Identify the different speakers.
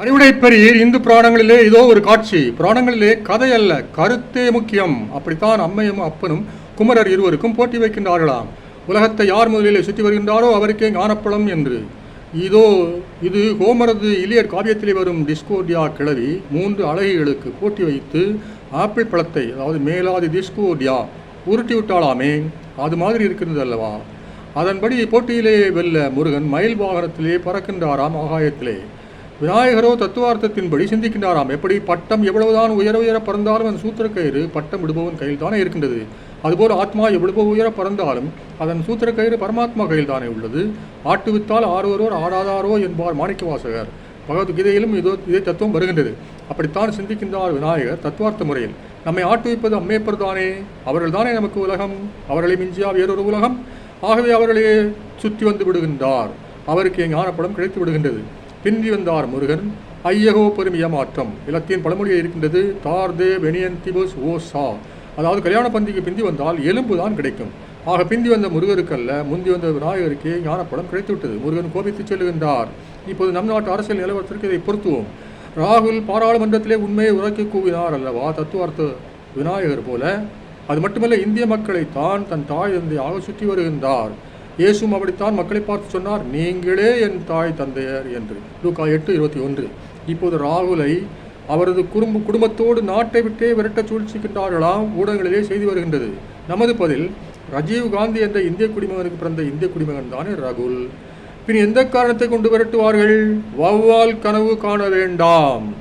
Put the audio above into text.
Speaker 1: அறிவுடைப்பெரியர் இந்து புராணங்களிலே இதோ ஒரு காட்சி. புராணங்களிலே கதை அல்ல கருத்தே முக்கியம். அப்படித்தான் அம்மையும் அப்பனும் குமரர் இருவருக்கும் போட்டி வைக்கின்றார்களாம். உலகத்தை யார் முதலிலே சுற்றி வருகின்றாரோ அவருக்கே ஞானப்பழம் என்று. இதோ இது ஹோமரது இலியர் காவியத்திலே வரும் டிஸ்கோடியா கிளவி மூன்று அழகிகளுக்கு போட்டி வைத்து ஆப்பிள் பழத்தை அதாவது மேலாதி டிஸ்கோடியா உருட்டி விட்டாளாமே அது மாதிரி இருக்கிறது அல்லவா? அதன்படி போட்டியிலே வெல்ல முருகன் மயில் வாகனத்திலே பறக்கின்றாராம் ஆகாயத்திலே. விநாயகரோ தத்துவார்த்தத்தின்படி சிந்திக்கின்றாராம். எப்படி பட்டம் எவ்வளவுதான் உயர உயர பறந்தாலும் அந்த சூத்திரக்கயிறு பட்டம் விடுபவன் கையில் தானே இருக்கின்றது. அதுபோல் ஆத்மா எவ்வளவு உயர பறந்தாலும் அதன் சூத்திரக்கயிறு பரமாத்மா கையில் தானே உள்ளது. ஆட்டுவித்தால் ஆறுவரோர் ஆடாதாரோ என்பார் மாணிக்க வாசகர் பகவத்கீதையிலும் இதோ இதே தத்துவம் வருகின்றது. அப்படித்தான் சிந்திக்கின்றார் விநாயகர் தத்துவார்த்த முறையில். நம்மை ஆட்டுவிப்பது அம்மையப்பர் தானே? அவர்கள் தானே நமக்கு உலகம்? அவர்களை மிஞ்சியா வேறொரு உலகம்? ஆகவே அவர்களையே சுற்றி வந்து விடுகின்றார். அவருக்கு ஞானப்படம் கிடைத்து விடுகின்றது. பிந்தி வந்தார் முருகன். ஐயகோ பெருமிய மாற்றம் இலத்தின் பழமொழியை இருக்கின்றது. தார் தே வெனியந்திபுஸ் ஓ சா அதாவது கல்யாண பந்திக்கு பிந்தி வந்தால் எலும்பு தான் கிடைக்கும். ஆக பிந்தி வந்த முருகருக்கல்ல முந்தி வந்த விநாயகருக்கே ஞானப்படம் கிடைத்துவிட்டது. முருகன் கோபித்து செல்லுகின்றார் இப்போது நம் நாட்டு அரசியல் நிலவரத்திற்கு இதை பொருத்துவோம். ராகுல் பாராளுமன்றத்திலே உண்மையை உறக்கி கூவினார் அல்லவா? தத்துவார்த்த விநாயகர் போல. அது மட்டுமல்ல இந்திய மக்களை தான் தன் தாய் தந்தையாக சுற்றி வருகின்றார். இயேசும் அப்படித்தான் மக்களை பார்த்து சொன்னார் நீங்களே என் தாய் தந்தையர் என்று. லூக்கா எட்டு இருபத்தி ஒன்று. இப்போது ராகுலை அவரது குடும்ப குடும்பத்தோடு நாட்டை விட்டே விரட்ட சூழ்ச்சிக்கின்றார்களாம் ஊடகங்களிலே செய்து வருகின்றது. நமது பதில் ராஜீவ் காந்தி என்ற இந்திய குடிமகனுக்கு பிறந்த இந்திய குடிமகன் தானே ராகுல். பின் எந்த காரணத்தை கொண்டு விரட்டுவார்கள்? வௌவால் கனவு காண வேண்டாம்.